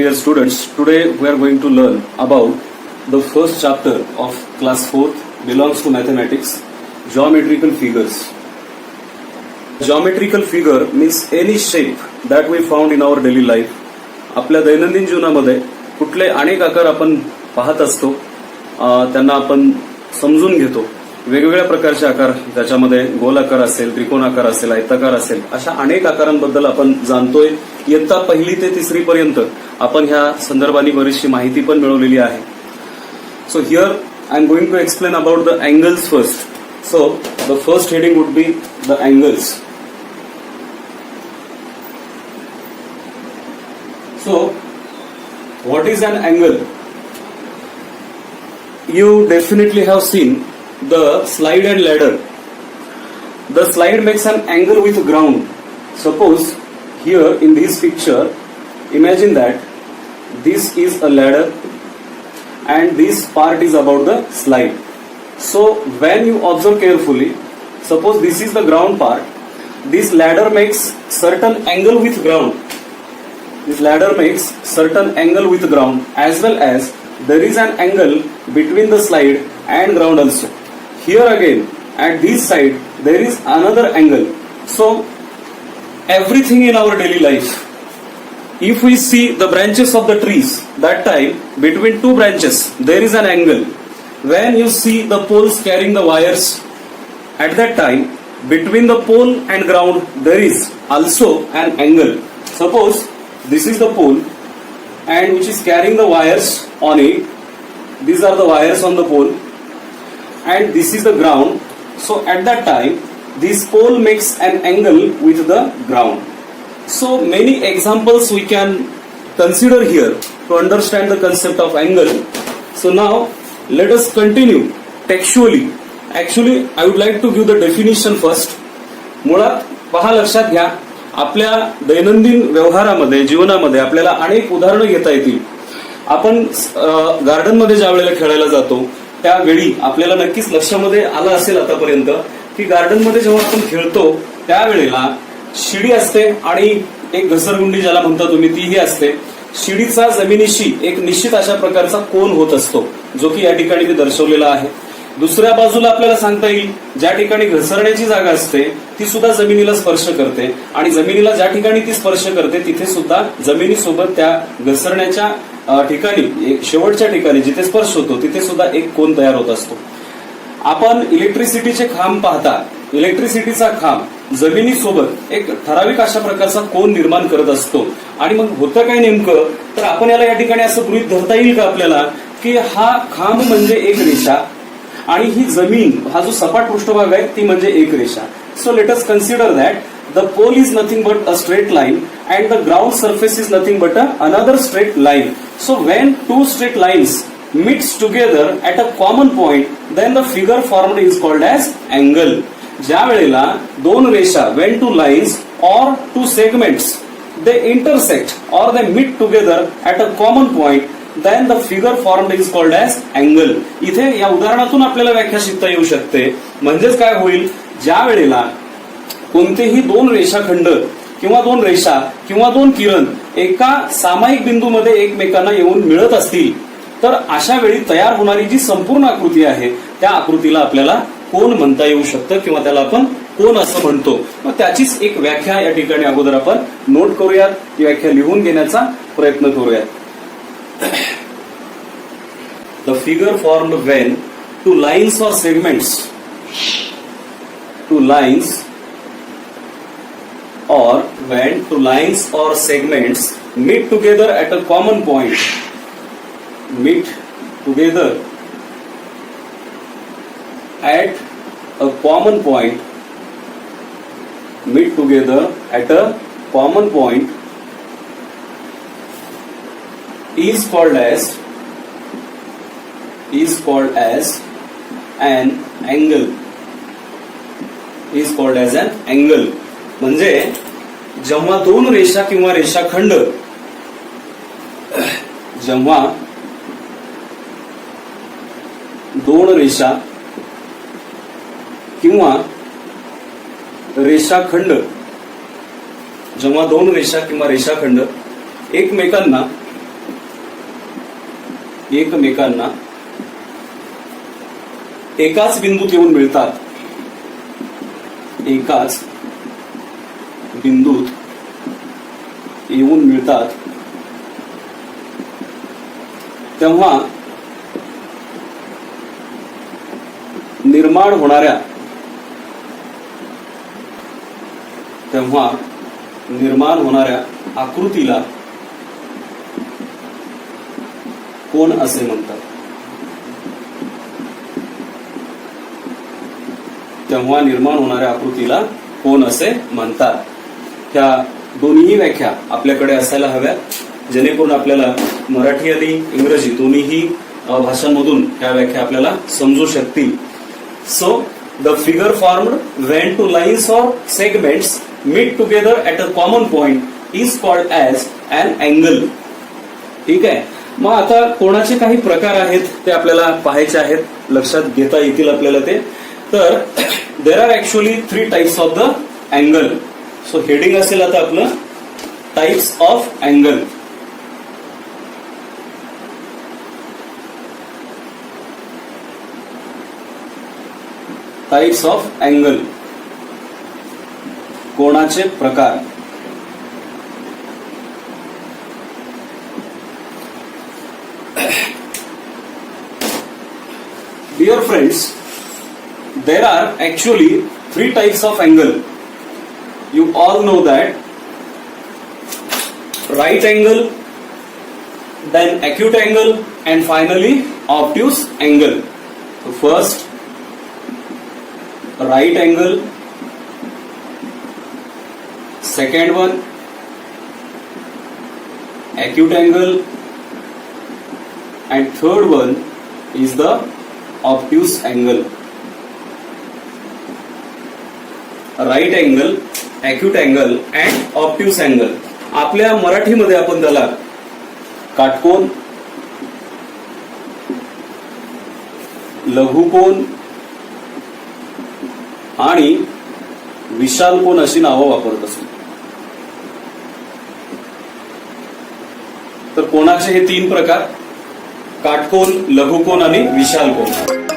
dear students, today we are going to learn about the first chapter of class 4th belongs to mathematics, geometrical figures. Geometrical figure means any shape that we found in our daily life. आपल्या दैनंदिन जीवनामध्ये कुठले अनेक आकार आपण पाहत असतो त्यांना आपण समजून घेतो वेगवेगळ्या प्रकारचे आकार त्याच्यामध्ये गोल आकार असेल त्रिकोण आकार असेल आयताकार असेल अशा अनेक आकारांबद्दल आपण जाणतोय. इयत्ता पहिली ते तिसरी पर्यंत आपण ह्या संदर्भाने बरीचशी माहिती पण मिळवलेली आहे. So here I am going to explain about the angles first so the first heading would be the angles so what is an angle you definitely have seen the slide and ladder. The slide makes an angle with ground. Suppose here in this picture, imagine that this is a ladder and this part is about the slide. So when you observe carefully, suppose this is the ground part, this ladder makes certain angle with ground this ladder makes certain angle with ground as well as there is an angle between the slide and ground also here again at this side there is another angle. So everything in our daily life if we see the branches of the trees that time between two branches there is an angle. When you see the poles carrying the wires at that time between the pole and ground there is also an angle. Suppose this is the pole and which is carrying the wires on it these are the wires on the pole and this is the ground so at that time this pole makes an angle with the ground so many examples we can consider here to understand the concept of angle so now let us continue textually actually i would like to give the definition first मुळात पहा लक्षात घ्या आपल्या दैनंदिन व्यवहारामध्ये जीवनामध्ये आपल्याला अनेक उदाहरणं घेता येतील आपण गार्डनमध्ये ज्या वेळेला खेळायला जातो त्यावेळी आपल्याला नक्कीच लक्षामध्ये आलं असेल आतापर्यंत की गार्डनमध्ये जेव्हा आपण खेळतो त्यावेळेला शिडी असते आणि एक घसरगुंडी ज्याला म्हणता तुम्ही तीही असते. शिडीचा जमिनीशी एक निश्चित अशा प्रकारचा कोन होत असतो जो की या ठिकाणी मी दर्शवलेला आहे. दुसऱ्या बाजूला आपल्याला सांगता येईल ज्या ठिकाणी घसरण्याची जागा असते ती सुद्धा जमिनीला स्पर्श करते. आणि जमिनीला ज्या ठिकाणी ती स्पर्श करते तिथे सुद्धा जमिनीसोबत त्या घसरण्याच्या ठिकाणी शेवटच्या ठिकाणी जिथे स्पर्श होतो तिथे सुद्धा एक कोन तयार होत असतो. आपण इलेक्ट्रिसिटीचे खांब पाहता. इलेक्ट्रिसिटीचा खांब जमिनीसोबत एक ठराविक अशा प्रकारचा कोण निर्माण करत असतो. आणि मग होतं काय नेमकं? तर आपण याला या ठिकाणी असं गृहित धरता येईल का आपल्याला? की हा खांब म्हणजे एक रेषा आणि ही जमीन हा जो सपाट पृष्ठभाग आहे ती म्हणजे एक रेषा. So let us consider that the pole is nothing but a straight line and the ground surface is nothing but a another straight line so when two straight lines meets together at a common point then the figure form is called as angle ज्या वेळेला दोन रेषा when two lines or two segments they intersect or they meet together at a common point then the figure formed is called as angle इथे या उदाहरणातून आपल्याला व्याख्या शिकता येऊ शकते. म्हणजेच काय होईल? ज्या वेळेला कोणतेही दोन रेषाखंड किंवा दोन रेषा किंवा दोन किरण एका सामायिक बिंदूमध्ये एकमेकांना येऊन मिळत असतील तर अशा वेळी तयार होणारी जी संपूर्ण आकृती आहे त्या आकृतीला आपल्याला कोण म्हणता येऊ शकतं किंवा त्याला आपण कोण असं म्हणतो? मग त्याचीच एक व्याख्या या ठिकाणी अगोदर आपण नोट करूयात. ती व्याख्या लिहून घेण्याचा प्रयत्न करूयात. the figure formed when two lines or segments, two lines or when two lines or segments meet together at a common point, meet together at a common point, meet together at a common point is called as is called as an angle. Is called as an angle. म्हणजे जेव्हा दोन रेषा किंवा रेषाखंड जेव्हा दोन रेषा किंवा रेषाखंड जेव्हा दोन रेषा किंवा रेषाखंड एकमेकांना एकमेकांना एकाच बिंदूत येऊन मिळतात. एकाच बिंदूत येऊन मिळतात. तेव्हा निर्माण होणाऱ्या तेव्हा निर्माण होणाऱ्या आकृतीला कोण असे म्हणतात? तेव्हा निर्माण होणाऱ्या आकृतीला कोण असे म्हणतात? त्या दोन्ही व्याख्या आपल्याकडे असायला हव्या जेणेकरून आपल्याला मराठी आणि इंग्रजी दोन्हीही भाषांमधून ह्या व्याख्या आपल्याला समजू शकतील. So the figure formed when two lines or segments meet together at a common point is called as and angle ठीक आहे? मग आता कोणाचे काही प्रकार आहेत ते आपल्याला पाहायचे आहेत? लक्षात घेता येतील आपल्याला ते. तर there are actually three types of the angle so heading असेल आता आपलं types of angle types of angle कोणाचे प्रकार? Dear friends, there are actually three types of angle. You all know that right angle, then acute angle, and finally obtuse angle. So first, right angle, second one, acute angle, and third one is the obtuse angle. Right angle acute angle and obtuse angle आपल्या मराठीमध्ये आपण त्याला काटकोन लघुकोन आणि विशालकोन अशी नावं वापरत असतो तर कोणाचे हे तीन प्रकार? काटकोन लघुकोन आणि विशाल कोण